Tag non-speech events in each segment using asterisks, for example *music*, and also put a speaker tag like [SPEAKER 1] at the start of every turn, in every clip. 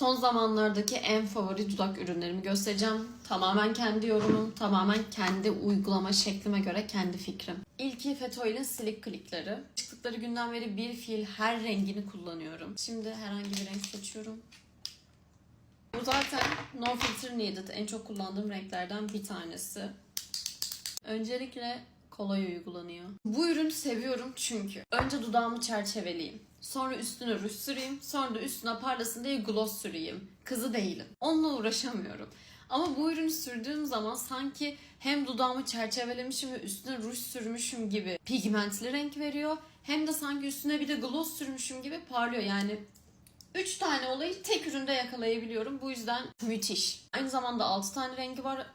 [SPEAKER 1] Son zamanlardaki en favori dudak ürünlerimi göstereceğim. Tamamen kendi yorumum, tamamen kendi uygulama şeklime göre kendi fikrim. İlki Fetoil'in Slick Click'leri. Çıktıkları günden beri bir fiil her rengini kullanıyorum. Şimdi herhangi bir renk seçiyorum. Bu zaten No Filter Needed en çok kullandığım renklerden bir tanesi. Öncelikle kolay uygulanıyor. Bu ürünü seviyorum çünkü önce dudağımı çerçeveleyeyim. Sonra üstüne ruj süreyim. Sonra da üstüne parlasın diye gloss süreyim. Kızı değilim. Onunla uğraşamıyorum. Ama bu ürünü sürdüğüm zaman sanki hem dudağımı çerçevelemişim ve üstüne ruj sürmüşüm gibi pigmentli renk veriyor. Hem de sanki üstüne bir de gloss sürmüşüm gibi parlıyor. Yani 3 tane olayı tek üründe yakalayabiliyorum. Bu yüzden müthiş. Aynı zamanda 6 tane rengi var.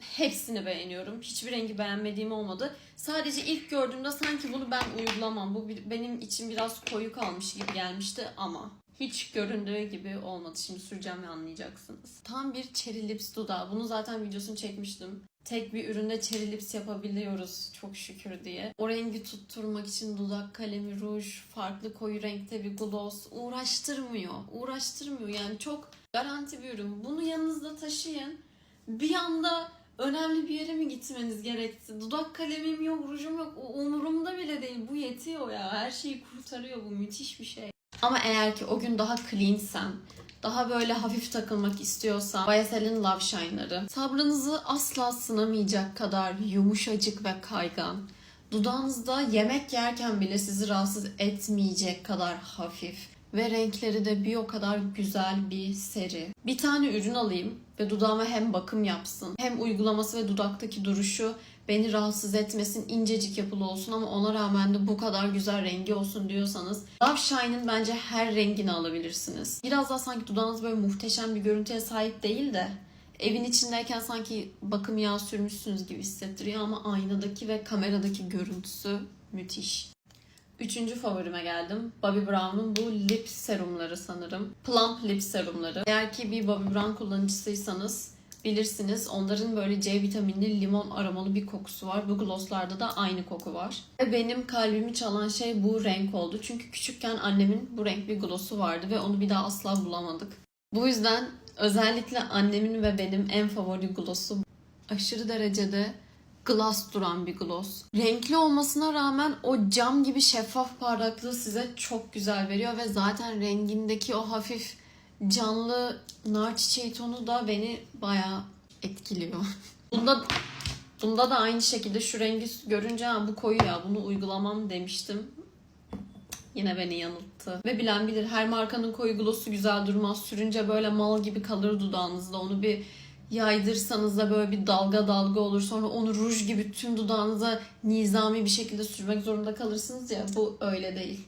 [SPEAKER 1] Hepsini beğeniyorum. Hiçbir rengi beğenmediğim olmadı. Sadece ilk gördüğümde sanki bunu ben uygulamam. Bu benim için biraz koyu kalmış gibi gelmişti ama hiç göründüğü gibi olmadı. Şimdi süreceğim ve anlayacaksınız. Tam bir cherry lips dudağı. Bunu zaten videosunu çekmiştim. Tek bir üründe cherry lips yapabiliyoruz çok şükür diye. O rengi tutturmak için dudak kalemi, ruj, farklı koyu renkte bir gloss uğraştırmıyor. Uğraştırmıyor yani çok garanti bir ürün. Bunu yanınızda taşıyın. Bir anda önemli bir yere mi gitmeniz gerekti? Dudak kalemim yok, rujum yok. Umurumda bile değil. Bu yetiyor ya. Her şeyi kurtarıyor. Bu müthiş bir şey. Ama eğer ki o gün daha cleansem, daha böyle hafif takılmak istiyorsam YSL'in Love Shine'ları. Sabrınızı asla sınamayacak kadar yumuşacık ve kaygan. Dudağınızda yemek yerken bile sizi rahatsız etmeyecek kadar hafif. Ve renkleri de bir o kadar güzel bir seri. Bir tane ürün alayım ve dudağıma hem bakım yapsın hem uygulaması ve dudaktaki duruşu beni rahatsız etmesin, incecik yapılı olsun ama ona rağmen de bu kadar güzel rengi olsun diyorsanız Love Shine'ın bence her rengini alabilirsiniz. Biraz daha sanki dudağınız böyle muhteşem bir görüntüye sahip değil de evin içindeyken sanki bakım yağı sürmüşsünüz gibi hissettiriyor ama aynadaki ve kameradaki görüntüsü müthiş. Üçüncü favorime geldim. Bobbi Brown'un bu lip serumları sanırım. Plump lip serumları. Eğer ki bir Bobbi Brown kullanıcısıysanız bilirsiniz. Onların böyle C vitaminli limon aromalı bir kokusu var. Bu glosslarda da aynı koku var. Ve benim kalbimi çalan şey bu renk oldu. Çünkü küçükken annemin bu renk bir glossu vardı ve onu bir daha asla bulamadık. Bu yüzden özellikle annemin ve benim en favori glossu aşırı derecede glass duran bir gloss. Renkli olmasına rağmen o cam gibi şeffaf parlaklığı size çok güzel veriyor ve zaten rengindeki o hafif canlı nar çiçeği tonu da beni bayağı etkiliyor. *laughs* Bunda bunda da aynı şekilde şu rengi görünce "Ha, bu koyu ya bunu uygulamam demiştim. Yine beni yanılttı. Ve bilen bilir her markanın koyu glossu güzel durmaz. Sürünce böyle mal gibi kalır dudağınızda. Onu bir yaydırsanız da böyle bir dalga dalga olur. Sonra onu ruj gibi tüm dudağınıza nizami bir şekilde sürmek zorunda kalırsınız ya. Bu öyle değil.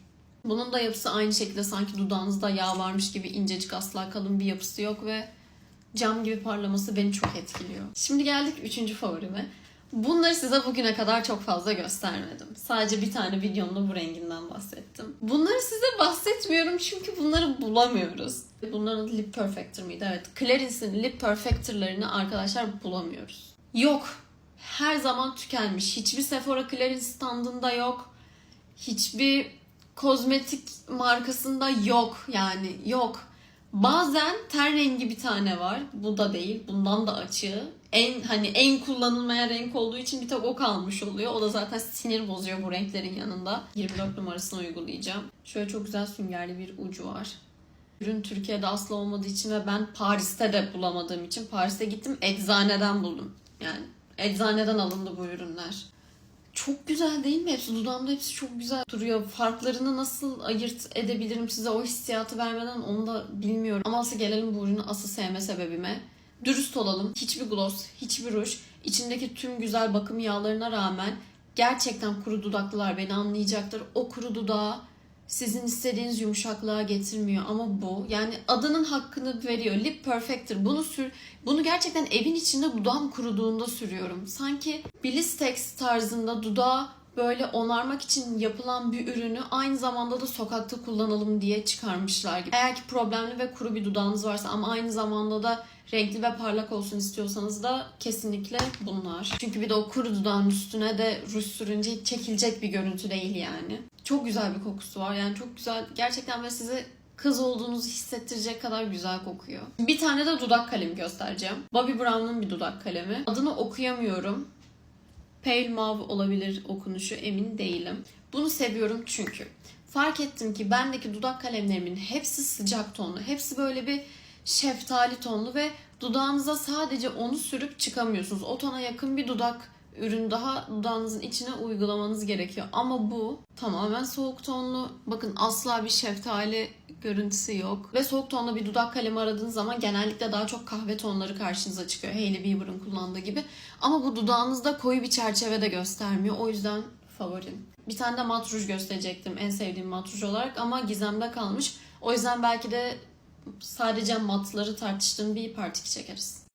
[SPEAKER 1] Bunun da yapısı aynı şekilde sanki dudağınızda yağ varmış gibi incecik asla kalın bir yapısı yok ve cam gibi parlaması beni çok etkiliyor. Şimdi geldik üçüncü favorime. Bunları size bugüne kadar çok fazla göstermedim. Sadece bir tane videomda bu renginden bahsettim. Bunları size bahsetmiyorum çünkü bunları bulamıyoruz. Bunların Lip Perfector mıydı? Evet. Clarice'in Lip Perfector'larını arkadaşlar bulamıyoruz. Yok. Her zaman tükenmiş. Hiçbir Sephora Clarins standında yok. Hiçbir kozmetik markasında yok yani yok. Bazen ten rengi bir tane var. Bu da değil. Bundan da açığı. En hani en kullanılmayan renk olduğu için bir tek o kalmış oluyor. O da zaten sinir bozuyor bu renklerin yanında. 24 numarasını uygulayacağım. Şöyle çok güzel süngerli bir ucu var. Ürün Türkiye'de asla olmadığı için ve ben Paris'te de bulamadığım için Paris'e gittim eczaneden buldum. Yani eczaneden alındı bu ürünler. Çok güzel değil mi? Hepsi dudağımda hepsi çok güzel duruyor. Farklarını nasıl ayırt edebilirim size o hissiyatı vermeden onu da bilmiyorum. Ama asıl gelelim bu ürünü asıl sevme sebebime. Dürüst olalım. Hiçbir gloss, hiçbir ruj, içindeki tüm güzel bakım yağlarına rağmen gerçekten kuru dudaklılar beni anlayacaktır. O kuru dudağı sizin istediğiniz yumuşaklığa getirmiyor ama bu yani adının hakkını veriyor. Lip Perfector. Bunu sür bunu gerçekten evin içinde dudağım kuruduğunda sürüyorum. Sanki Blistex tarzında dudağı böyle onarmak için yapılan bir ürünü aynı zamanda da sokakta kullanalım diye çıkarmışlar gibi. Eğer ki problemli ve kuru bir dudağınız varsa ama aynı zamanda da renkli ve parlak olsun istiyorsanız da kesinlikle bunlar. Çünkü bir de o kuru dudağın üstüne de ruj sürünce hiç çekilecek bir görüntü değil yani. Çok güzel bir kokusu var. Yani çok güzel. Gerçekten ve sizi kız olduğunuzu hissettirecek kadar güzel kokuyor. Bir tane de dudak kalemi göstereceğim. Bobbi Brown'un bir dudak kalemi. Adını okuyamıyorum. Pale Mauve olabilir okunuşu emin değilim. Bunu seviyorum çünkü. Fark ettim ki bendeki dudak kalemlerimin hepsi sıcak tonlu. Hepsi böyle bir şeftali tonlu ve dudağınıza sadece onu sürüp çıkamıyorsunuz. O tona yakın bir dudak ürün daha dudağınızın içine uygulamanız gerekiyor. Ama bu tamamen soğuk tonlu. Bakın asla bir şeftali görüntüsü yok. Ve soğuk tonlu bir dudak kalemi aradığınız zaman genellikle daha çok kahve tonları karşınıza çıkıyor. Hailey Bieber'ın kullandığı gibi. Ama bu dudağınızda koyu bir çerçeve de göstermiyor. O yüzden favorim. Bir tane de mat ruj gösterecektim en sevdiğim mat ruj olarak ama gizemde kalmış. O yüzden belki de sadece matları tartıştığım bir part 2 çekeriz.